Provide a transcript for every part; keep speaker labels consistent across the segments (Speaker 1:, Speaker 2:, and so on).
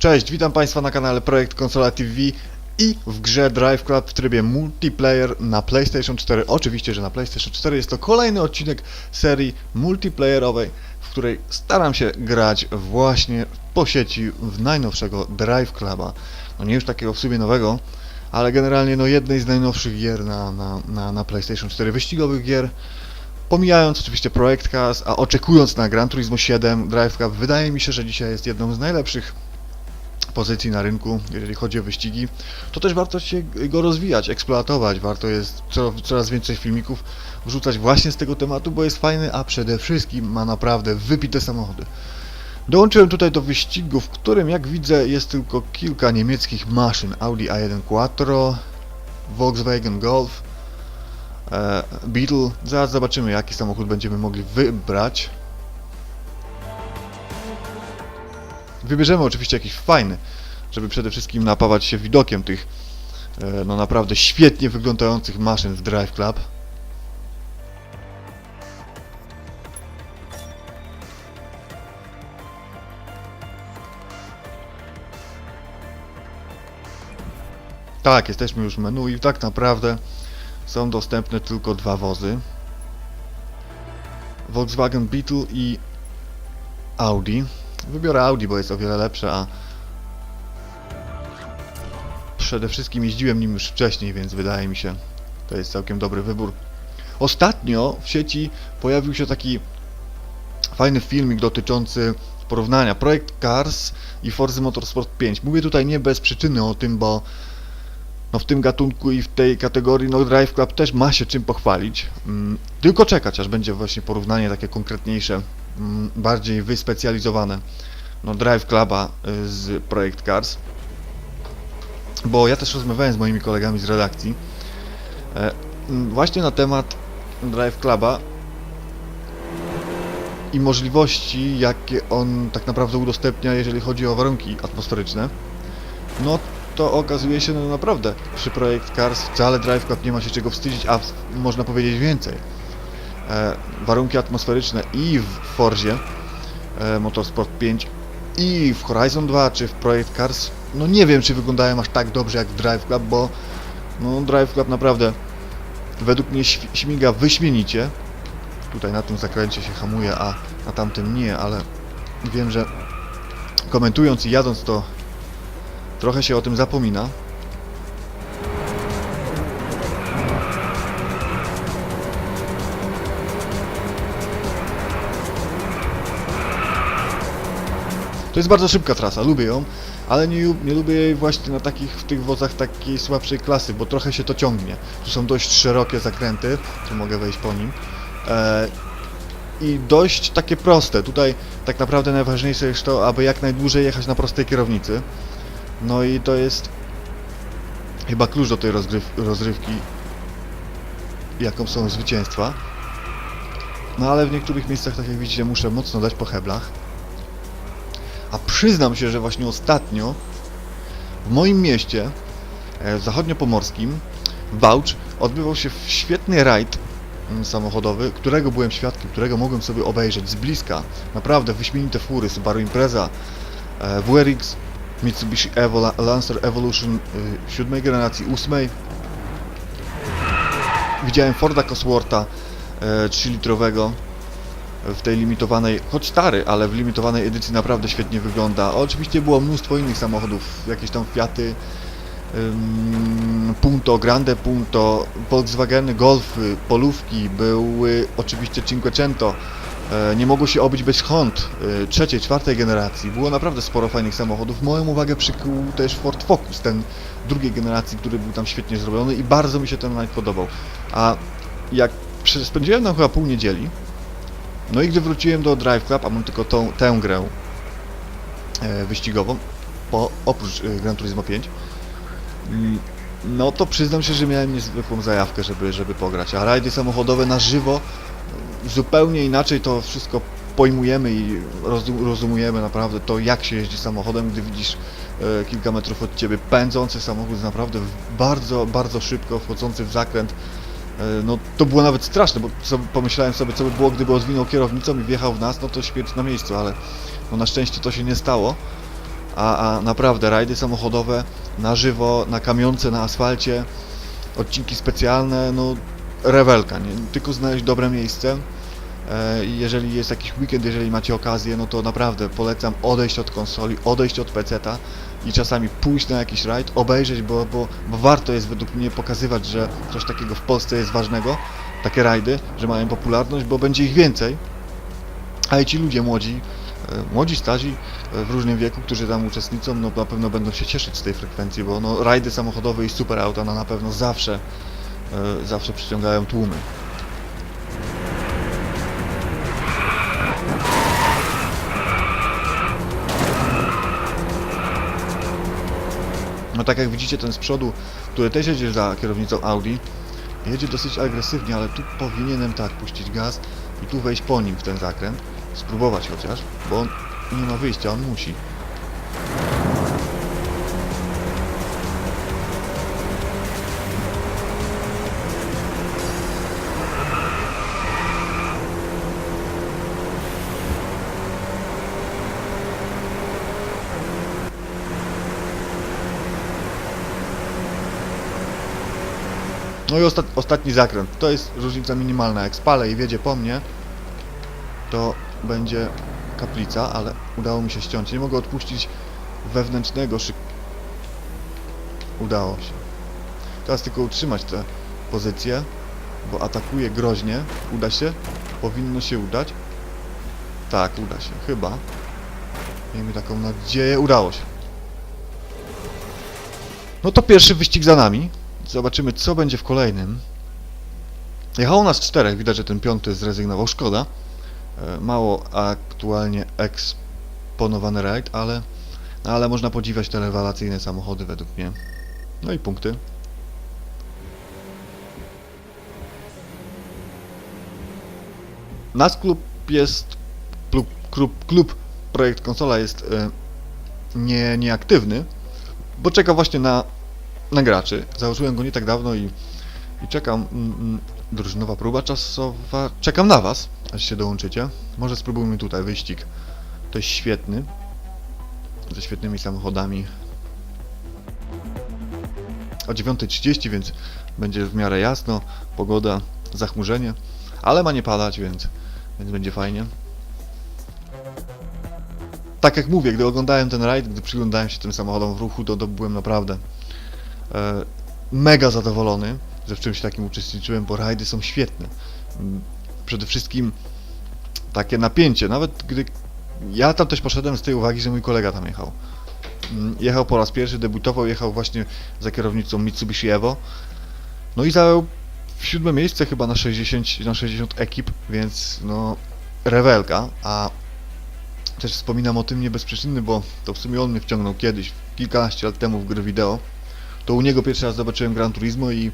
Speaker 1: Cześć, witam Państwa na kanale Projekt Konsola TV i w grze Drive Club w trybie multiplayer na PlayStation 4. Oczywiście, że na PlayStation 4 jest to kolejny odcinek serii multiplayerowej, w której staram się grać właśnie po sieci w najnowszego Drive Cluba. No nie już takiego w sumie nowego, ale generalnie no jednej z najnowszych gier na, na, na, na PlayStation 4, wyścigowych gier. Pomijając oczywiście Projekt Cars, a oczekując na Gran Turismo 7, Drive Club wydaje mi się, że dzisiaj jest jedną z najlepszych pozycji na rynku, jeżeli chodzi o wyścigi, to też warto się go rozwijać, eksploatować, warto jest co, coraz więcej filmików wrzucać właśnie z tego tematu, bo jest fajny, a przede wszystkim ma naprawdę wypite samochody. Dołączyłem tutaj do wyścigu, w którym jak widzę jest tylko kilka niemieckich maszyn, Audi A1 Quattro, Volkswagen Golf, e, Beetle, zaraz zobaczymy jaki samochód będziemy mogli wybrać. Wybierzemy oczywiście jakiś fajny, żeby przede wszystkim napawać się widokiem tych e, no naprawdę świetnie wyglądających maszyn w Drive Club. Tak, jesteśmy już w menu i tak naprawdę są dostępne tylko dwa wozy. Volkswagen Beetle i Audi. Wybiorę Audi, bo jest o wiele lepsze, a przede wszystkim jeździłem nim już wcześniej, więc wydaje mi się, to jest całkiem dobry wybór. Ostatnio w sieci pojawił się taki fajny filmik dotyczący porównania Projekt Cars i Forza Motorsport 5. Mówię tutaj nie bez przyczyny o tym, bo no w tym gatunku i w tej kategorii no Drive Club też ma się czym pochwalić. Mm, tylko czekać, aż będzie właśnie porównanie takie konkretniejsze, bardziej wyspecjalizowane no Drive Cluba y, z Projekt Cars. Bo ja też rozmawiałem z moimi kolegami z redakcji e, mm, właśnie na temat Drive Cluba i możliwości, jakie on tak naprawdę udostępnia, jeżeli chodzi o warunki atmosferyczne. No to okazuje się, no naprawdę, przy Projekt Cars wcale Drive Club nie ma się czego wstydzić, a można powiedzieć więcej. E, warunki atmosferyczne i w Forzie e, Motorsport 5 i w Horizon 2 czy w Projekt Cars, no nie wiem czy wyglądają aż tak dobrze jak w Drive Club, bo no Drive Club naprawdę według mnie śmiga wyśmienicie. Tutaj na tym zakręcie się hamuje, a na tamtym nie, ale wiem, że komentując i jadąc to trochę się o tym zapomina. To jest bardzo szybka trasa, lubię ją, ale nie, nie lubię jej właśnie na takich, w tych wozach takiej słabszej klasy, bo trochę się to ciągnie. Tu są dość szerokie zakręty, tu mogę wejść po nim. E, I dość takie proste. Tutaj tak naprawdę najważniejsze jest to, aby jak najdłużej jechać na prostej kierownicy. No i to jest chyba klucz do tej rozrywki, jaką są zwycięstwa. No ale w niektórych miejscach, tak jak widzicie, muszę mocno dać po heblach. A przyznam się, że właśnie ostatnio w moim mieście, e, zachodniopomorskim, Bałcz, odbywał się świetny rajd mm, samochodowy, którego byłem świadkiem, którego mogłem sobie obejrzeć z bliska. Naprawdę wyśmienite fury, Subaru Impreza, e, WRX, Mitsubishi Evo, La- Lancer Evolution y, siódmej generacji, ósmej. Widziałem Forda Coswortha e, 3-litrowego w tej limitowanej, choć stary, ale w limitowanej edycji naprawdę świetnie wygląda. Oczywiście było mnóstwo innych samochodów, jakieś tam Fiaty, Punto, Grande Punto, Volkswageny, Golfy, Polówki, były oczywiście Cinquecento. E, Nie mogło się obyć bez Hond e, trzeciej, czwartej generacji. Było naprawdę sporo fajnych samochodów. Moją uwagę przykuł też Ford Focus, ten drugiej generacji, który był tam świetnie zrobiony i bardzo mi się ten rajd podobał. A jak spędziłem tam chyba pół niedzieli, no i gdy wróciłem do Drive Club, a mam tylko tą, tę grę e, wyścigową, po, oprócz e, Gran Turismo 5, mm, no to przyznam się, że miałem niezwykłą zajawkę, żeby, żeby pograć. A rajdy samochodowe na żywo zupełnie inaczej to wszystko pojmujemy i rozu- rozumujemy naprawdę to, jak się jeździ samochodem, gdy widzisz e, kilka metrów od ciebie pędzący samochód naprawdę bardzo, bardzo szybko wchodzący w zakręt. E, No to było nawet straszne, bo sobie, pomyślałem sobie, co by było, gdyby odwinął kierownicą i wjechał w nas, no to śmierć na miejscu, ale no na szczęście to się nie stało. a, a naprawdę rajdy samochodowe na żywo, na kamionce, na asfalcie, odcinki specjalne, no rewelka, nie? tylko znaleźć dobre miejsce. E, jeżeli jest jakiś weekend, jeżeli macie okazję, no to naprawdę polecam odejść od konsoli, odejść od PC-ta i czasami pójść na jakiś rajd, obejrzeć, bo, bo, bo warto jest według mnie pokazywać, że coś takiego w Polsce jest ważnego, takie rajdy, że mają popularność, bo będzie ich więcej. A i ci ludzie młodzi, e, młodzi, starzy e, w różnym wieku, którzy tam uczestniczą, no na pewno będą się cieszyć z tej frekwencji, bo no rajdy samochodowe i super auta no na pewno zawsze, zawsze przyciągają tłumy. Tak jak widzicie ten z przodu, który też jedzie za kierownicą Audi, jedzie dosyć agresywnie, ale tu powinienem tak puścić gaz i tu wejść po nim w ten zakręt, spróbować chociaż, bo on nie ma wyjścia, on musi. No i osta ostatni zakręt. To jest różnica minimalna. Jak spalę i wiedzie po mnie, to będzie kaplica, ale udało mi się ściąć. Nie mogę odpuścić wewnętrznego szyk... Udało się. Teraz tylko utrzymać tę pozycję, bo atakuje groźnie. Uda się? Powinno się udać. Tak, uda się. Chyba. Miejmy taką nadzieję. Udało się. No to pierwszy wyścig za nami. Zobaczymy, co będzie w kolejnym. Jechało nas czterech, widać, że ten piąty zrezygnował, szkoda. E, Mało aktualnie eksponowany rajd, ale, no ale można podziwiać te rewelacyjne samochody według mnie. No i punkty. Nasz klub jest, klub, klub, klub Projekt Konsola jest e, nie, nieaktywny, bo czeka właśnie na na graczy. Założyłem go nie tak dawno i, i czekam. Mm, mm, drużynowa próba czasowa. Czekam na Was, aż się dołączycie. Może spróbujmy tutaj wyścig. To jest świetny. Ze świetnymi samochodami. O 9.30, więc będzie w miarę jasno. Pogoda, zachmurzenie. Ale ma nie padać, więc, więc będzie fajnie. Tak jak mówię, gdy oglądałem ten rajd, gdy przyglądałem się tym samochodom w ruchu, to, to byłem naprawdę mega zadowolony, że w czymś takim uczestniczyłem, bo rajdy są świetne. Mm, Przede wszystkim takie napięcie, nawet gdy ja tam też poszedłem z tej uwagi, że mój kolega tam jechał. Mm, Jechał po raz pierwszy, debiutował, jechał właśnie za kierownicą Mitsubishi Evo. No i zajął siódme miejsce chyba na 60, na 60 ekip, więc no rewelka, a też wspominam o tym nie bez przyczyny, bo to w sumie on mnie wciągnął kiedyś, kilkanaście lat temu w gry wideo to u niego pierwszy raz zobaczyłem Gran Turismo i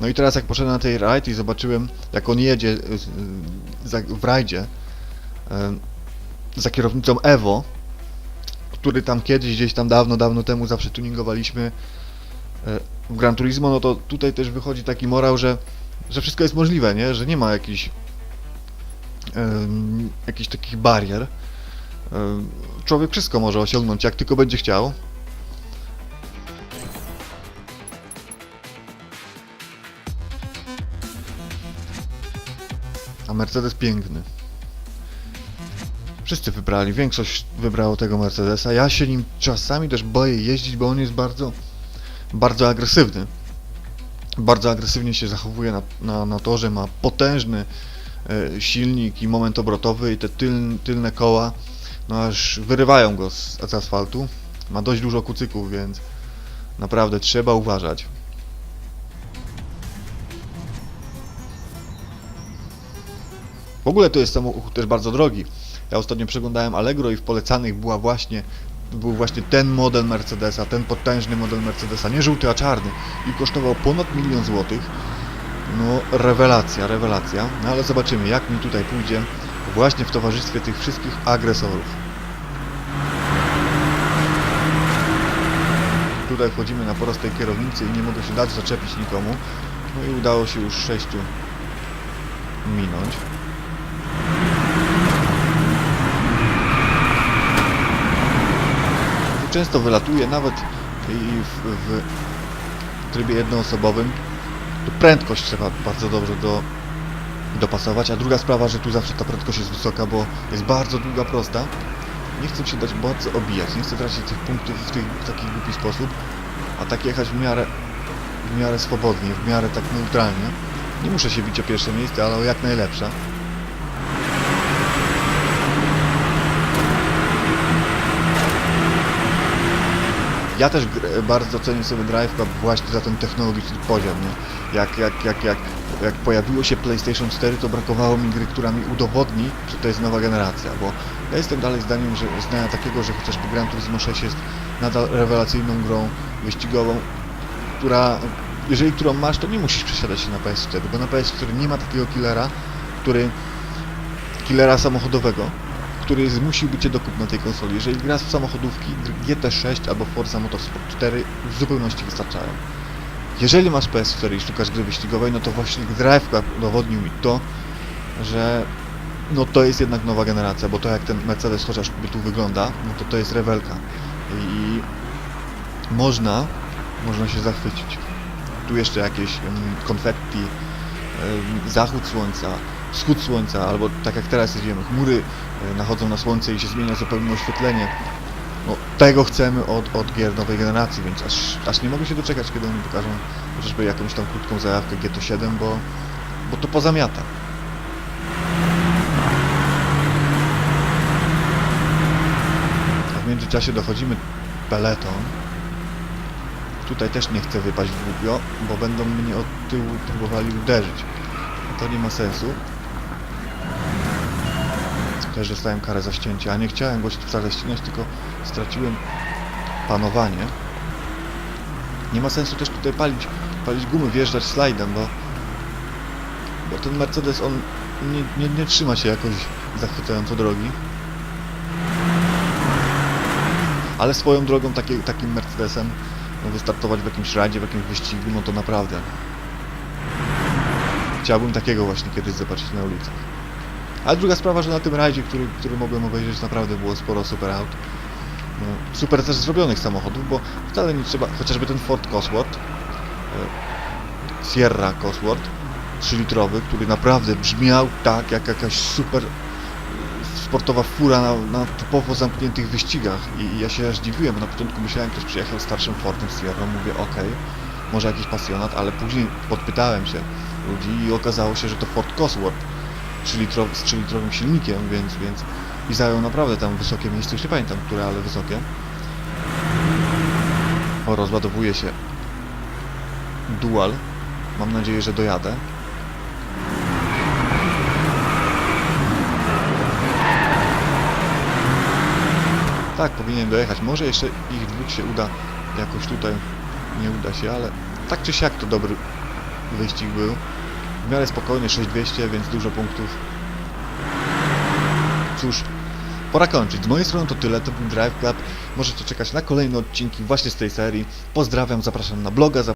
Speaker 1: no i teraz jak poszedłem na tej rajd i zobaczyłem jak on jedzie y, y, w rajdzie y, za kierownicą Evo, który tam kiedyś gdzieś tam dawno, dawno temu zawsze tuningowaliśmy w Gran Turismo, no to tutaj też wychodzi taki morał, że, że wszystko jest możliwe, nie? Że nie ma jakichś jakichś takich barier. Człowiek wszystko może osiągnąć, jak tylko będzie chciał. A Mercedes piękny. Wszyscy wybrali, większość wybrało tego Mercedesa. Ja się nim czasami też boję jeździć, bo on jest bardzo, bardzo agresywny. Bardzo agresywnie się zachowuje na, na, na torze, ma potężny e, silnik i moment obrotowy i te tyl, tylne koła, no aż wyrywają go z, z asfaltu. Ma dość dużo kucyków, więc naprawdę trzeba uważać. W ogóle to jest samochód też bardzo drogi. Ja ostatnio przeglądałem Allegro i w polecanych była właśnie, był właśnie ten model Mercedesa, ten potężny model Mercedesa, nie żółty, a czarny i kosztował ponad milion złotych. No, rewelacja, rewelacja. No ale zobaczymy, jak mi tutaj pójdzie właśnie w towarzystwie tych wszystkich agresorów. Tutaj wchodzimy na porost tej kierownicy i nie mogę się dać zaczepić nikomu. No i udało się już sześciu minąć. Często wylatuje, nawet i w, w trybie jednoosobowym. Tu prędkość trzeba bardzo dobrze do, dopasować, a druga sprawa, że tu zawsze ta prędkość jest wysoka, bo jest bardzo długa, prosta. Nie chcę się dać bardzo obijać, nie chcę tracić tych punktów w, tych, w taki głupi sposób, a tak jechać w miarę, w miarę swobodnie, w miarę tak neutralnie. Nie muszę się bić o pierwsze miejsce, ale o jak najlepsze. Ja też bardzo cenię sobie Drive Club właśnie za ten technologiczny poziom, nie? Jak, jak, jak, jak, jak pojawiło się PlayStation 4, to brakowało mi gry, która mi udowodni, że to jest nowa generacja, bo ja jestem dalej zdaniem, że zdania takiego, że chociażby Gran Turismo 6 jest nadal rewelacyjną grą wyścigową, która, jeżeli którą masz, to nie musisz przesiadać się na PS4, bo na PS4 nie ma takiego killera, który, killera samochodowego, który zmusiłby Cię do kupna tej konsoli. Jeżeli grasz w samochodówki, gry GT6 albo Forza Motorsport 4 w zupełności wystarczają. Jeżeli masz PS4 i szukasz gry wyścigowej, no to właśnie Drive Club udowodnił mi to, że no to jest jednak nowa generacja, bo to jak ten Mercedes chociażby tu wygląda, no to to jest rewelka. I można, można się zachwycić. Tu jeszcze jakieś em, konfetti, em, zachód słońca, wschód słońca, albo tak jak teraz jedziemy, chmury e, nachodzą na słońce i się zmienia zupełnie oświetlenie. No, tego chcemy od, od gier nowej generacji, więc aż, aż nie mogę się doczekać, kiedy oni pokażą chociażby jakąś tam krótką zajawkę GT7, bo, bo to pozamiata. A w międzyczasie dochodzimy peleton. Tutaj też nie chcę wypaść w głupio, bo będą mnie od tyłu próbowali uderzyć. A to nie ma sensu. Też dostałem karę za ścięcie, a nie chciałem go wcale ścinać, tylko straciłem panowanie. Nie ma sensu też tutaj palić, palić gumy, wjeżdżać slajdem, bo, bo ten Mercedes, on nie, nie, nie trzyma się jakoś zachwycająco drogi. Ale swoją drogą takie, takim Mercedesem no, wystartować w jakimś rajdzie, w jakimś wyścigu, no to naprawdę. Chciałbym takiego właśnie kiedyś zobaczyć na ulicach. Ale druga sprawa, że na tym rajdzie, który, który mogłem obejrzeć, naprawdę było sporo super aut. No, super też zrobionych samochodów, bo wcale nie trzeba, chociażby ten Ford Cosworth, e, Sierra Cosworth, 3-litrowy, który naprawdę brzmiał tak, jak jakaś super e, sportowa fura na, na typowo zamkniętych wyścigach. I, i ja się aż dziwiłem, bo na początku myślałem, ktoś przyjechał starszym Fordem Sierra, mówię okej, może jakiś pasjonat, ale później podpytałem się ludzi i okazało się, że to Ford Cosworth 3-litrowy, z 3-litrowym silnikiem, więc, więc i zajął naprawdę tam wysokie miejsce, już nie pamiętam które, ale wysokie. O, rozładowuje się dual. Mam nadzieję, że dojadę. Tak, powinien dojechać. Może jeszcze ich dwóch się uda jakoś tutaj. Nie uda się, ale tak czy siak to dobry wyścig był. W miarę spokojnie, 6200, więc dużo punktów. Cóż, pora kończyć. Z mojej strony to tyle, to był Drive Club. Możecie czekać na kolejne odcinki właśnie z tej serii. Pozdrawiam, zapraszam na bloga.